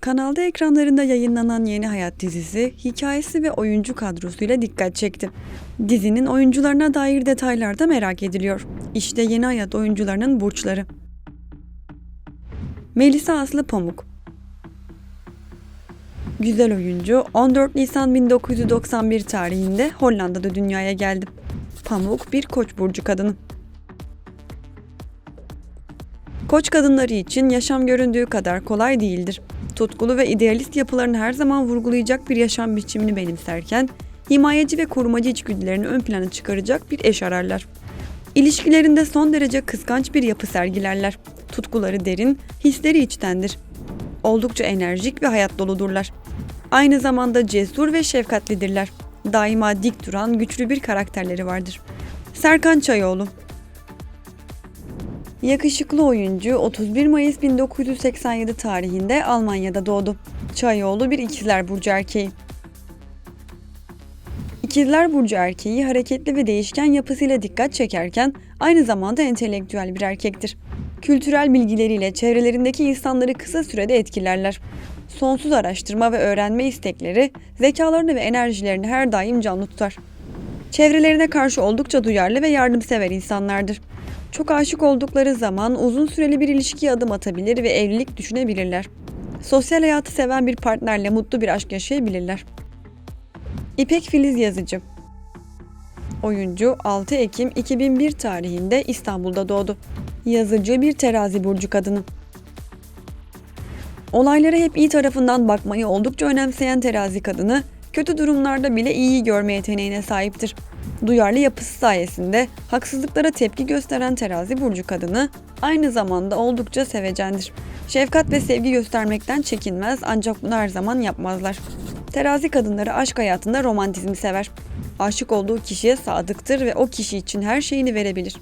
Kanalda ekranlarında yayınlanan Yeni Hayat dizisi hikayesi ve oyuncu kadrosuyla dikkat çekti. Dizinin oyuncularına dair detaylar da merak ediliyor. İşte Yeni Hayat oyuncularının burçları. Melisa Aslı Pamuk Güzel oyuncu 14 Nisan 1991 tarihinde Hollanda'da dünyaya geldi. Pamuk bir koç burcu kadını. Koç kadınları için yaşam göründüğü kadar kolay değildir. Tutkulu ve idealist yapılarını her zaman vurgulayacak bir yaşam biçimini benimserken, himayeci ve korumacı içgüdülerini ön plana çıkaracak bir eş ararlar. İlişkilerinde son derece kıskanç bir yapı sergilerler. Tutkuları derin, hisleri içtendir. Oldukça enerjik ve hayat doludurlar. Aynı zamanda cesur ve şefkatlidirler. Daima dik duran güçlü bir karakterleri vardır. Serkan Çayoğlu Yakışıklı oyuncu 31 Mayıs 1987 tarihinde Almanya'da doğdu. Çayoğlu bir ikizler burcu erkeği. İkizler burcu erkeği hareketli ve değişken yapısıyla dikkat çekerken aynı zamanda entelektüel bir erkektir. Kültürel bilgileriyle çevrelerindeki insanları kısa sürede etkilerler. Sonsuz araştırma ve öğrenme istekleri zekalarını ve enerjilerini her daim canlı tutar. Çevrelerine karşı oldukça duyarlı ve yardımsever insanlardır. Çok aşık oldukları zaman uzun süreli bir ilişkiye adım atabilir ve evlilik düşünebilirler. Sosyal hayatı seven bir partnerle mutlu bir aşk yaşayabilirler. İpek Filiz Yazıcı Oyuncu 6 Ekim 2001 tarihinde İstanbul'da doğdu. Yazıcı bir terazi burcu kadını. Olaylara hep iyi tarafından bakmayı oldukça önemseyen terazi kadını, kötü durumlarda bile iyiyi görme yeteneğine sahiptir. Duyarlı yapısı sayesinde haksızlıklara tepki gösteren terazi burcu kadını aynı zamanda oldukça sevecendir. Şefkat ve sevgi göstermekten çekinmez ancak bunu her zaman yapmazlar. Terazi kadınları aşk hayatında romantizmi sever. Aşık olduğu kişiye sadıktır ve o kişi için her şeyini verebilir.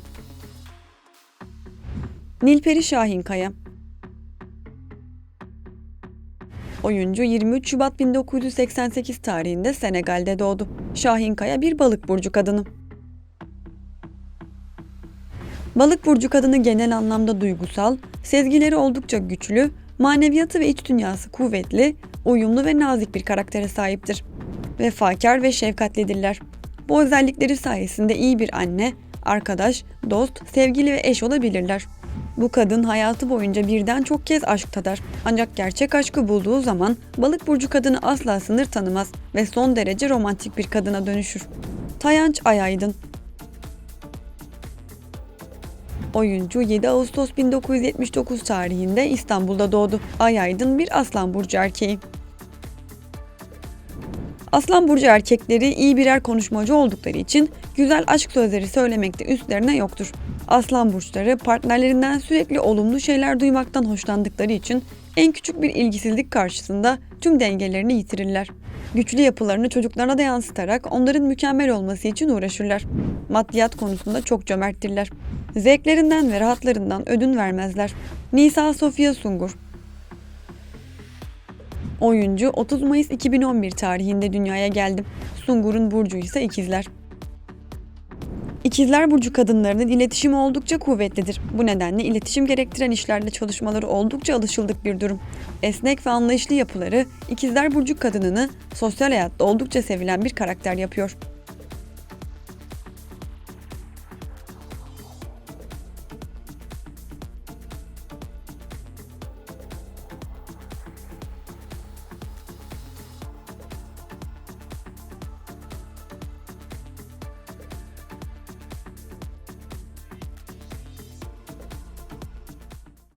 Nilperi Şahinkaya Oyuncu 23 Şubat 1988 tarihinde Senegal'de doğdu. Şahinkaya bir balık burcu kadını. Balık burcu kadını genel anlamda duygusal, sezgileri oldukça güçlü, maneviyatı ve iç dünyası kuvvetli, uyumlu ve nazik bir karaktere sahiptir. Vefakar ve şefkatlidirler. Bu özellikleri sayesinde iyi bir anne, arkadaş, dost, sevgili ve eş olabilirler. Bu kadın hayatı boyunca birden çok kez aşk tadar. Ancak gerçek aşkı bulduğu zaman balık burcu kadını asla sınır tanımaz ve son derece romantik bir kadına dönüşür. Tayanç Ayaydın Oyuncu 7 Ağustos 1979 tarihinde İstanbul'da doğdu. Ayaydın bir aslan burcu erkeği. Aslan burcu erkekleri iyi birer konuşmacı oldukları için güzel aşk sözleri söylemekte üstlerine yoktur. Aslan burçları partnerlerinden sürekli olumlu şeyler duymaktan hoşlandıkları için en küçük bir ilgisizlik karşısında tüm dengelerini yitirirler. Güçlü yapılarını çocuklarına da yansıtarak onların mükemmel olması için uğraşırlar. Maddiyat konusunda çok cömerttirler. Zevklerinden ve rahatlarından ödün vermezler. Nisa Sofia Sungur Oyuncu 30 Mayıs 2011 tarihinde dünyaya geldi. Sungur'un burcu ise ikizler. İkizler burcu kadınlarının iletişimi oldukça kuvvetlidir. Bu nedenle iletişim gerektiren işlerde çalışmaları oldukça alışıldık bir durum. Esnek ve anlayışlı yapıları ikizler burcu kadınını sosyal hayatta oldukça sevilen bir karakter yapıyor.